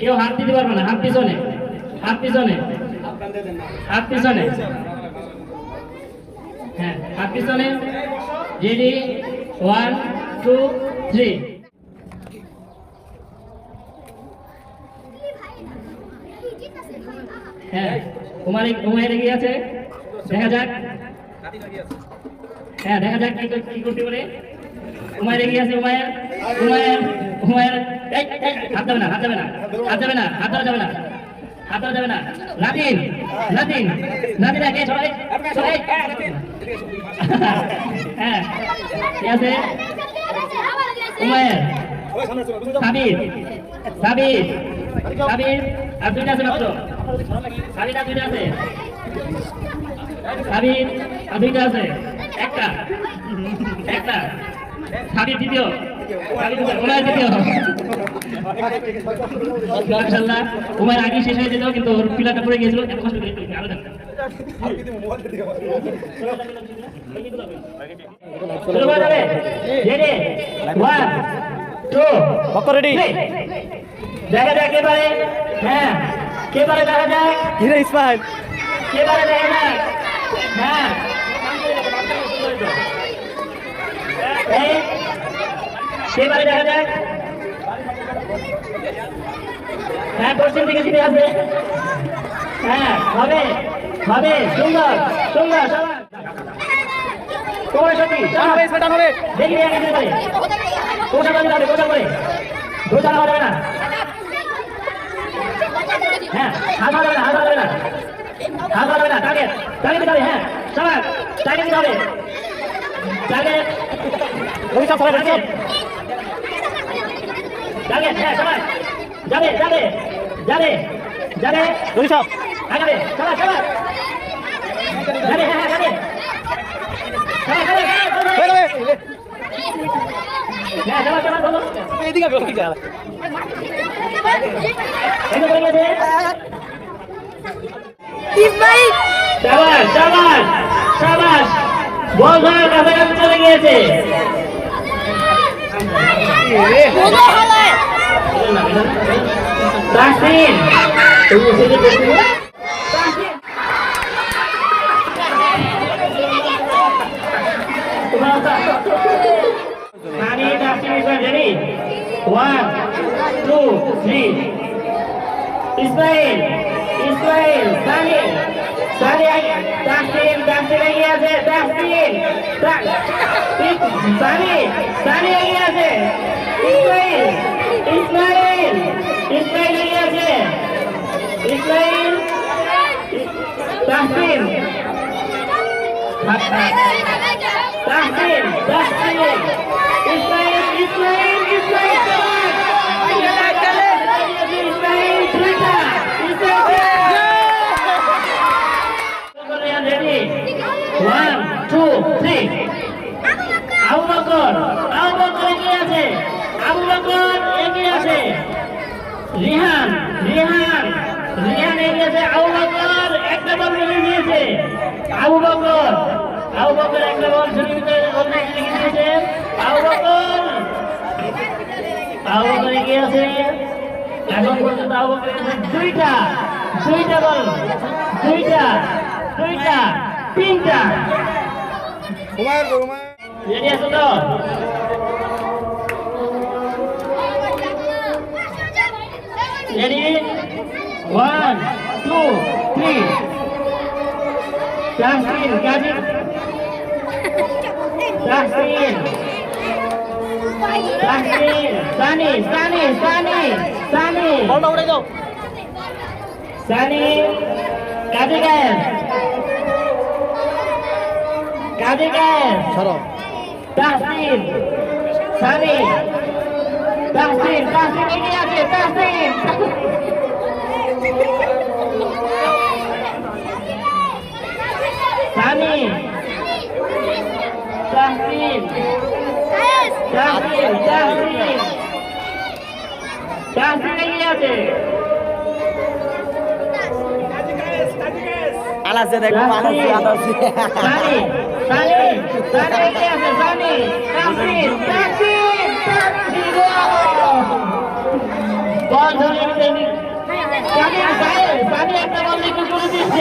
কেউ হাত দিতে পারবে না, হাত পিছনে হাত পিছনে। হাত পিছনে। হ্যাঁ হাত পিছনে। রেডি ওয়ান টু থ্রি হ্যাঁ কুমার কুমার এগিয়ে আছে? দেখা যাক। হ্যাঁ দেখা যাক কি করতে পারে। উমায়ের এগিয়ে আছে? উমায়ের উমায়ের উমায়ের হাত যাবে না, হাত যাবে না, হাত যাবে না, হাত ধরা যাবে না, হাত ধরা যাবে না। নাতিন নাতিন নাতিন একে সবাই সবাই। হ্যাঁ ঠিক আছে? উমায়ের। সাবির সাবির সাবির। আর দুইটা আছে মাত্র। সাবির আছে। সাবির আর দুইটা আছে। একটা। একটা। সাবির দ্বিতীয়। মাশাআল্লাহ আগে শেষ হয়ে যেত কিন্তু ওর পিলাটা পড়ে গিয়েছিল এত কষ্ট হ্যাঁ কে পারে দেখা যাক হিরো হ্যাঁ পারে দেখা যাক হ্যাঁ পশ্চিম দিকে ফিরে আসবে হ্যাঁ হবে হবে সুন্দর সুন্দর তোমার সত্যি হবে স্পেটার হবে। দেখি দেখি দেখি পারে কোথা করে যাবে কোথা করে হওয়া যাবে না। হ্যাঁ হাত যাবে না হাত ধরা না। হাত যাবে না টার্গেট টার্গেট হবে হ্যাঁ সবাই টার্গেট হবে। টার্গেট রবি সাহেব সবাই টার্গেট হ্যাঁ সবাই। যাবে যাবে যাবে যাবে সাহেব আগাবে সবাই সবাই। যাবে হ্যাঁ হ্যাঁ যাবে। সবাই সবাই সবাই হয়ে যাবে হ্যাঁ সবাই সবাই বলো। এদিকে আসবে, ওদিকে আসবে। এনে পড়ে গেছে ইসমাইল! শাবাশ শাবাশ শাবাশ বল ধরার কাছাকাছি চলে গিয়েছে। Tasin! Tunggu sini, tunggu. One, two, three. Ismail, Ismail, Sani, Sani, Tasin, Tasin lagi aja, Tasin, Tasin, Sani, Sani. Ismail, Ismail এগিয়ে আছে, Ismail, Ismail, Ismail, Ismail, Trita, Ismail, ready? One, two, three. Bakr, Abu Bakr এগিয়ে আছে, রিহান, রিহান, রিহান এগিয়ে আছে, আবু বকর একটা বল মিলিয়ে দিয়েছে, আবু বকর, আবু বকর একটা বল ছুটি দিতে বলতে এগিয়ে দিয়েছে, আবু বকর, আবু বকর এগিয়ে আছে, এখন পর্যন্ত আবু বকর দুইটা, দুইটা বল, দুইটা, দুইটা, তিনটা, হুমায়ুন হুমায়ুন। রেডি আছো তো? Ready? One, two, three. Justin, Gadi. Justin, Justin, Sunny, Sunny, Sunny, Sunny, বলটা উড়ে যাও Sunny, Gadi guys. Gadi guys. সরো Justin, Sunny, Justin, Justin এগিয়ে আছে, Justin. Sunny, Justin, Justin, Justin. Justin এগিয়ে আছে। আলাসে দেখো আলাসে Sunny, Sunny, Sunny এগিয়ে আছে, Sunny, Justin, Justin, ছয় ধরে পানি একটা বললে কি করে দিচ্ছে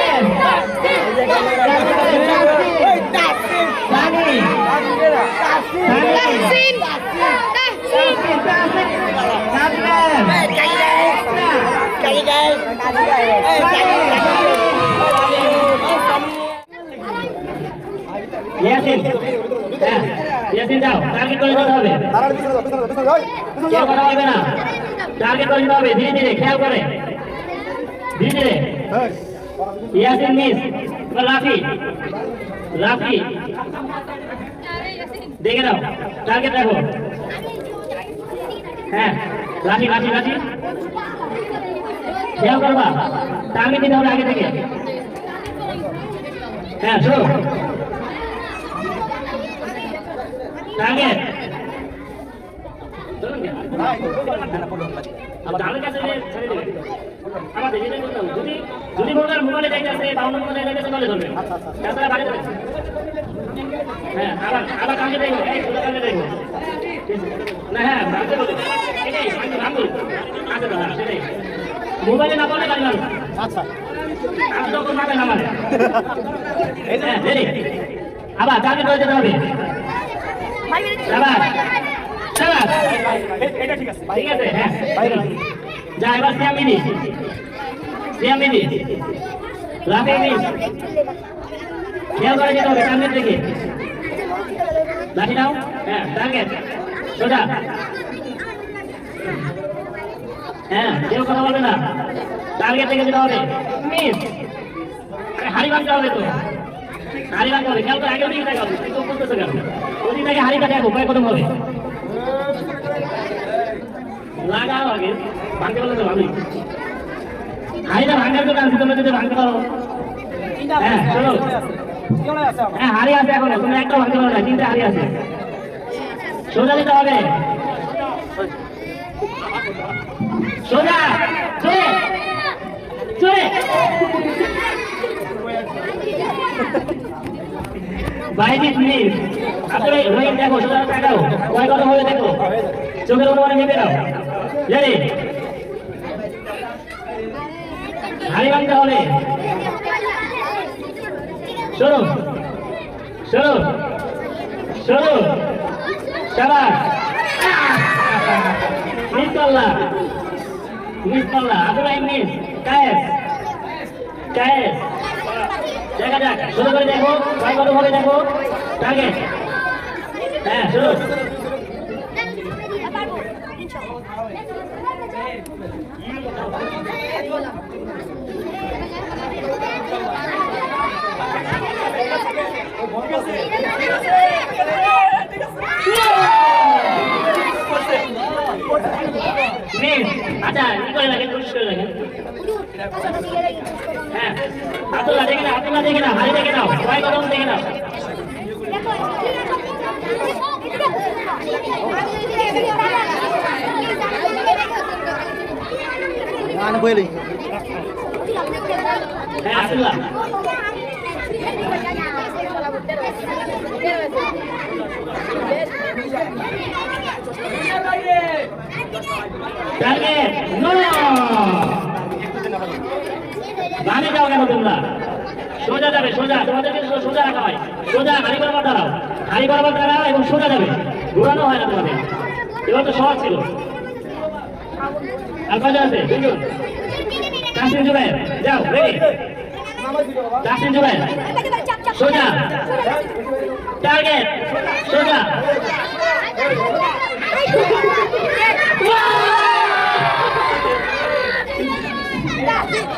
Yeah. ইয়াসিন হ্যাঁ ইয়াসিন যাও টার্গেট করে দিতে হবে কেউ কথা বলবে না ধীরে ধীরে খেয়াল করে ধীরে ধীরে ইয়াসিন মিস রাফি রাফি। দেখে নাও টার্গেট রাখো হ্যাঁ রাফি রাফি রাফি। খেয়াল করবা টার্গেট দিতে হবে আগে থেকে। হ্যাঁ শোনো। টার্গেট আমার কাছে যে ছেড়ে দেবে আমার দেখে দেখে যদি যদি ভোটার মোবাইলে যাইতেছে বা অন্য কোনো যাইতেছে তাহলে ধরবে। তাছাড়া বাড়ি ধরে হ্যাঁ আবার আবার কালকে দেখব। এই সোজা কালকে দেখব। না হ্যাঁ ভাঙতে বলে এটাই ভাঙবো আচ্ছা দাদা সেটাই। মোবাইলে না পারলে গাড়ি মারবো আচ্ছা। আমি তখন মাথা নামালে হ্যাঁ আবার টার্গেট করে যেতে হবে। আবার এটা ঠিক হ্যাঁ। যা মিনি। হবে সামনের হ্যাঁ হ্যাঁ কেউ কথা না। থেকে হবে। মিস তো। হাড়ি করে আগে ওদিকে দেখা হবে কিন্তু বলতেছে কেন ওদিক হাড়িটা দেখো কয় কদম হবে। লাগাও আগে ভাঙতে পারলে তো ভালোই। হাড়িটা ভাঙার জন্য তোমরা যদি ভাঙতে পারো। হ্যাঁ চলো। আছে। হ্যাঁ হাড়ি আছে এখনও তুমি একটা ভাঙতে পারো না তিনটে হাড়ি আছে। সোজা হবে। সোজা চলে চলে। বাইশ মিনিট আসলে দেখো সোজা তাকাও কয় কথা দেখো? চোখের অনুমানে মেপে দাও। হাড়ি ভাঙতে হবে শোনো শোনো শোনো শাবাশ মিস করলা মিস করলা আব্দুল মিস কায়েস কায়েস দেখা যাক শুরু দেখো কয় কত হবে দেখো টার্গেট হ্যাঁ শুরু মিস আচ্ছা ই করে রাখেন পরিষ্কার করে রাখেন হ্যাঁ আব্দুল্লাহ দেখে নাও আব্দুল্লাহ দেখে নাও, হাড়ি দেখে নাও কয় কদম দেখে নাও। টার্গেট নো বামে যাও কেন তোমরা? সোজা যাবে, সোজা। তোমাদেরকে সোজা রাখা হয়। সোজা, হাড়ি বরাবর দাঁড়াও। হাড়ি বরাবর দাঁড়াও এবং সোজা যাবে। ঘুরানো হয় না তোমাদের। এবার তো সহজ ছিল। আর কজন আছে? দুজন। জুবাইর যাও রেডি কাসিম জুবাইর সোজা। টার্গেট সোজা।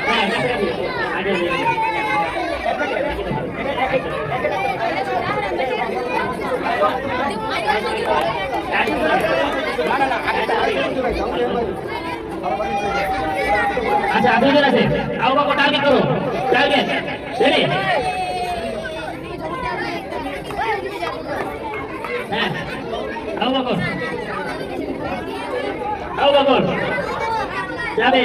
হ্যাঁ আগে আচ্ছা দুজন আছে। আও বাবা টার্গেট করো। টার্গেট রেডি আবু বকর আবু বকর যাবে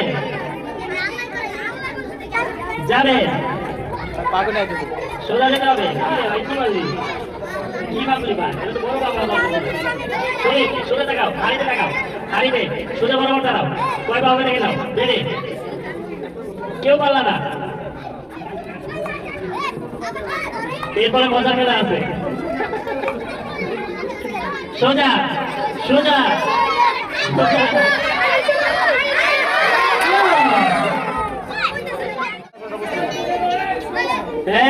যাবে পাগল নাই কিছু সোজা যেতে হবে। কি বললি কি ভাবলি ভাই? এটা তো বড় পাবে দেখে নাও। রেডি কেউ পারলা না। এরপরে মজা খেলা আছে। সোজা সোজা।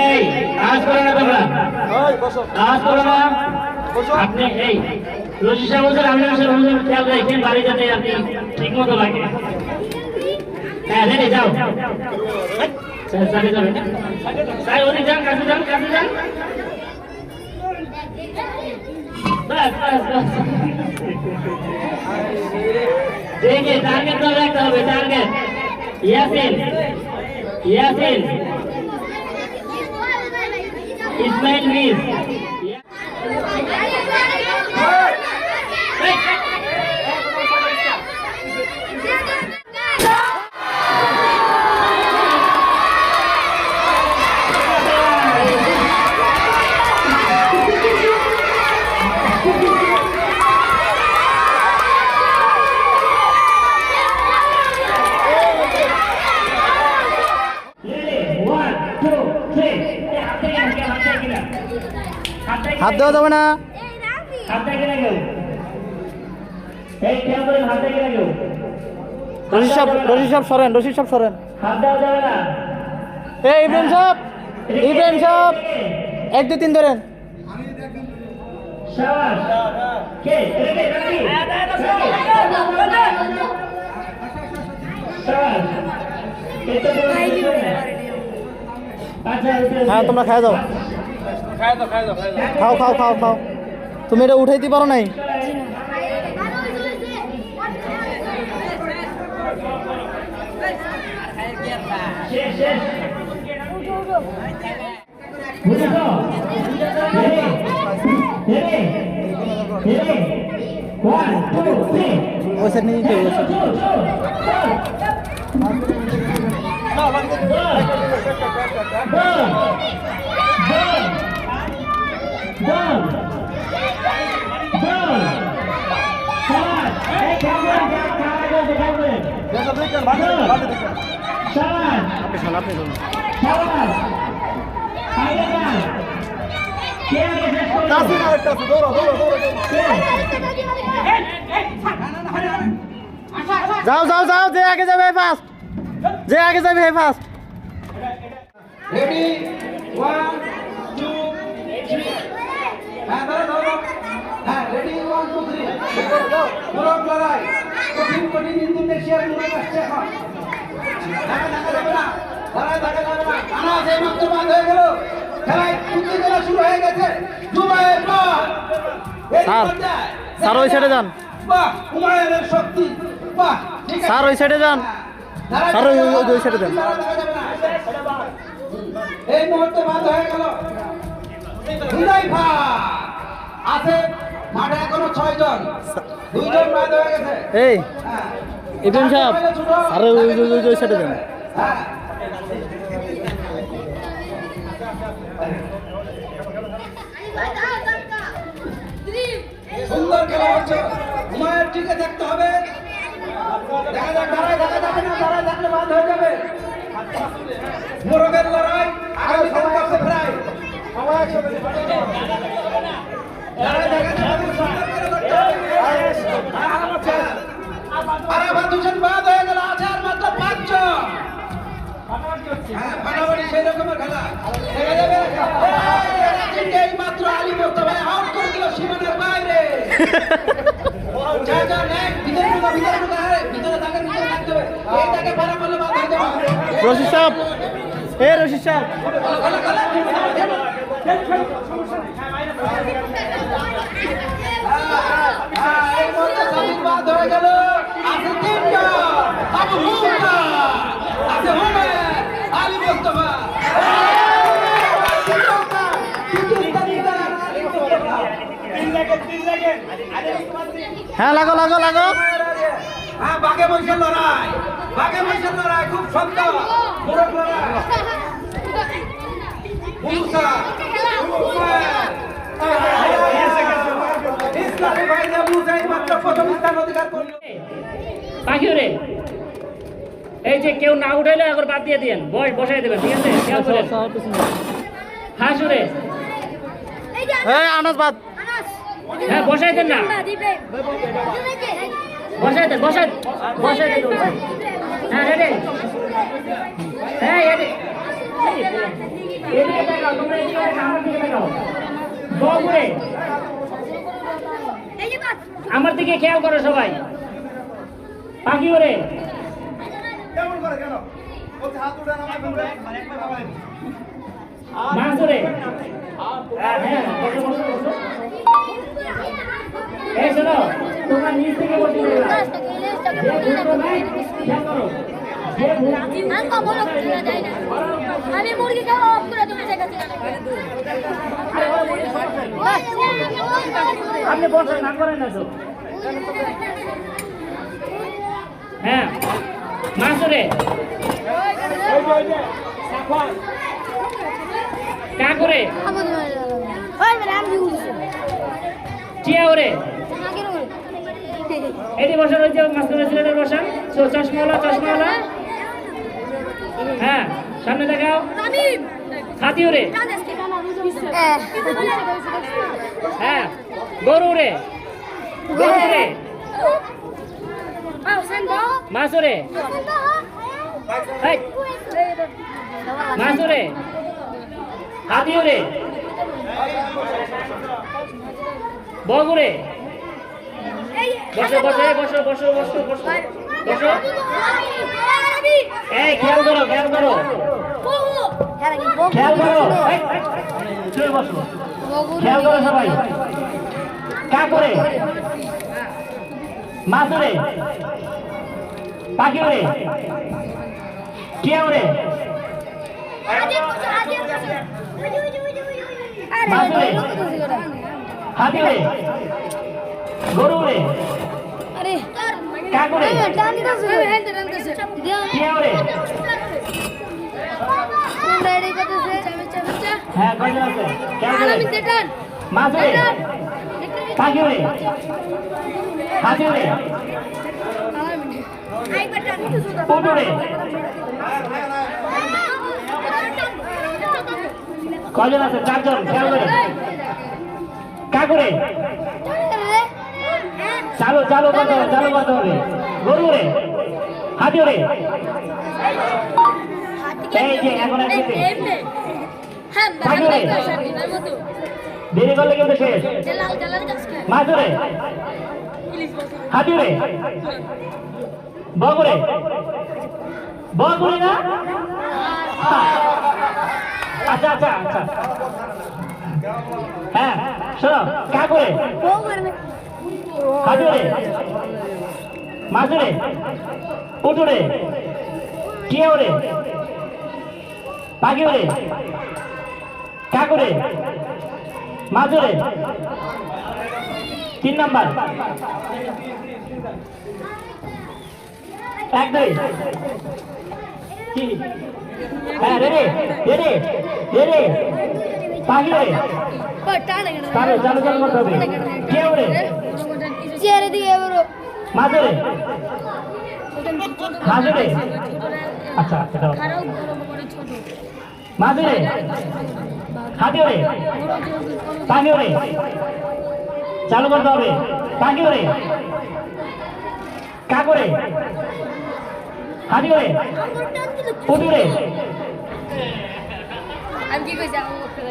এই আজ করো না তোমরা। আজ করো না। আপনি এই রশি সাহেব আপনি বলছেন খেয়াল রাখেন বাড়ি যাতে আপনি ঠিক মতো লাগে। হ্যাঁ রেডি যাও স্যার সাইডে যাবেন স্যার ওদিকে যান কাছে যান কাছে যান বাস বাস বাস দেখে টার্গেট ধরে রাখতে হবে target Yasin Yasin Ismail miss one two three হাত থেকে হাত থেকে হাত দেওয়া যাবে না হাত থেকে না কেউ এই খেয়াল করেন হাত থেকে না কেউ রশিদ সাহেব রশিদ সাহেব সরেন রশিদ সাহেব সরেন হাত দেওয়া যাবে না এই ইব্রাহিম সাহেব ইব্রাহিম সাহেব এক দুই তিন ধরেন আচ্ছা হ্যাঁ তোমরা খাই দাও খাও খাও খাও খাও। তুমি এটা উঠাইতে পারো নাই? শেষ শেষ বুঝেছ ready ready ready one two three ওই সাইড নিয়ে নিতে হবে, ওই side নিয়ে নিতে হবে। আপনি শোন আপনি শোন যাও যাও যাও যে আগে যাবে ফার্স্ট যে আগে যাবে হে first ready one two three হ্যাঁ ধরো ধরো হ্যাঁ রেডি ওয়ান টু থ্রি পুরো লড়াই। কঠিন কঠিন ইন্দোনেশিয়ার লড়াই আসছে এখন আনা মাত্র হয়ে গেল খেলায় শুরু হয়ে গেছে দুবাইয়ের পর স্যার, স্যার, ওই সাইডে যান। বাহ হুমায়ুনের শক্তি বাহ স্যার ওই সাইডে যান স্যার, ওই- সাইডে দেন। দাঁড়ায় দেখা যাবে না। এই মুহূর্তে বাদ হয়ে গেল হুদাইফা আছে মাঠে এখনও ছয় জন হয়ে এই হ্যাঁ। ইব্রাহিম সাহেব স্যার ওই ওই- ওই- সাইডে দেন হ্যাঁ। সুন্দর খেলা হচ্ছে হুমায়ুন টিকে থাকতে হবে দেখা যাক দাঁড়ায় দেখা যাবে না দাঁড়ায় থাকলে বাদ হয়ে যাবে মোরগের লড়াই আগামী দিন কাছে ফেরাই দাঁড়ায় দেখা যাবে সুন্দর করে করতে হবে। আর আবার দুজন বাদ হয়ে গেল আছে আর মাত্র পাঁচজন। হ্যাঁ, ফাটাফাটি সেই রকমের খেলা। দেখা যাবে। এই মাত্র আলী মোস্তফা আউট করে দিল সীমানার বাইরে। যা যা নেক ভিতরে ঢুকা ভিতরে ঢুকা আরে ভিতরে থাকার ভিতরে থাকতে হবে। এইটাকে পারা করলে বাদ হয়ে যাবে। রশিদ সাহেব এ রশিদ সাহেব। বাদ হয়ে গেল আছে আবু আছে আলী মোস্তফা হ্যাঁ লাগো লাগো লাগো হ্যাঁ বাঘে মহিষের লড়াই বাঘে মহিষের লড়াই খুব মোরগ লড়াই মুসা ইসলামী ভাইরা মুসাই মাত্র প্রথম স্থান অধিকার করল পাখি এই যে কেউ না উঠাইলে এখন বাদ দিয়ে দিয়েন বয়স বসাই দেবেন ঠিক আছে খেয়াল করেন এই আনাস বাদ হ্যাঁ বসাই দেন না বসাই দেন বসাই বসাই দেন হ্যাঁ রেডি হ্যাঁ রেডি এদিকে তাকাও তোমরা এদিকে আমার দিকে তাকাও বক উড়ে আমার দিকে খেয়াল করো সবাই পাখি ওরে মাছ হ্যাঁ এই শোনো তোমার থেকে বসে আমি মুরগি খাওয়া অফ করে তুমি দেখাচ্ছি আপনি বসেন না করেন না তো। হ্যাঁ। মাছ ওরে কা করে চিয়া ওরে এটি বসার হয়েছে মাঝখানে সিলেটের বসা চশমাওয়ালা চশমাওয়ালা হ্যাঁ সামনে দেখাও। ছাতি ওরে হ্যাঁ। গরু রে। গরু রে। মাছ ওরে এই, মাছ ওরে হাতি ওরে বগুরে বসো বসো বসো বসো বসো বসো। বসো। এই খেয়াল করো খেয়াল করো। খেয়াল করো। খেয়াল করো সবাই। কা করে? মাছ ওরে পাখি ওরে কে ওরে হাতি ওরে গরু ওরে আরে কা করে হ্যাঁ কয়জন আছে? কয়জন চারজন। খেয়াল করে। কা করে চালু চালু করতে হবে চালু করতে হবে। গরু ওরে হাতি ওরে এই যে, এখন হ্যাঁ ওরে বাংলা মতো দেরি করলে কিন্তু শেষ। জালাল জালাল গাছ মাছ ওরে হাতি ওরে বগুড়ে বগুড়ে হ্যাঁ ওরে পাখি ওরে কা করে মাছ ওরে তিন নাম্বার এক দুই হ্যাঁ রেডি রেডি রেডি পাখি ওরে ও টান এখানে চালু চালু করতে হবে কে ওরে চেয়ারে দিয়ে ওরে আচ্ছা আচ্ছা দাও। খারাপ বড় বড় ছোট মাছ ওরে হাতি ওরে পাখি ওরে চালু করতে হবে পাখি ওরে কাক ওরে হাতি ওরে উটি ওরে আমি কি কইছি আমার মুখে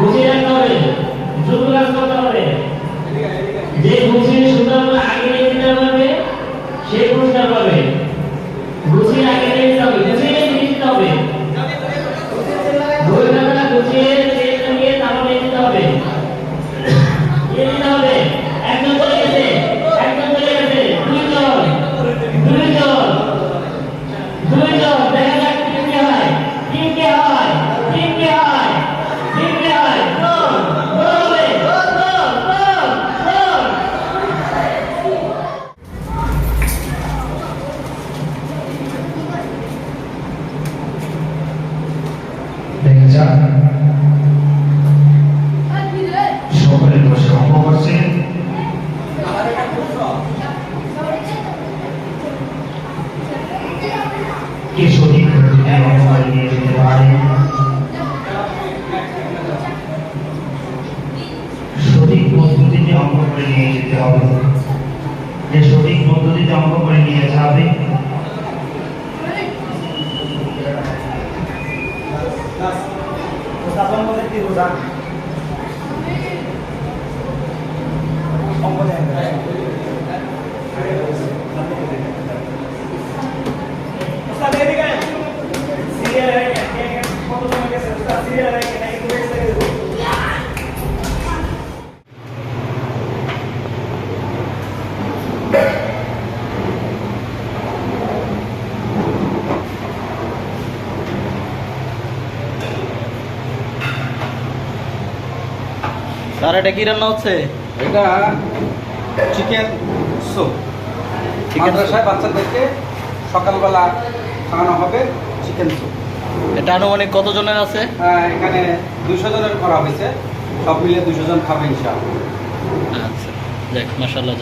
Gracias. já স্যার এটা কি রান্না হচ্ছে? এটা চিকেন স্যুপ। চিকেন বাচ্চাদেরকে সকালবেলা খাওয়ানো হবে চিকেন স্যুপ এটা কত কতজনের আছে? হ্যাঁ, এখানে দুশো জনের করা হয়েছে। সব মিলে দুশো জন খাবে ইনশাআল্লাহ। আচ্ছা দেখ মাসাল্লাহ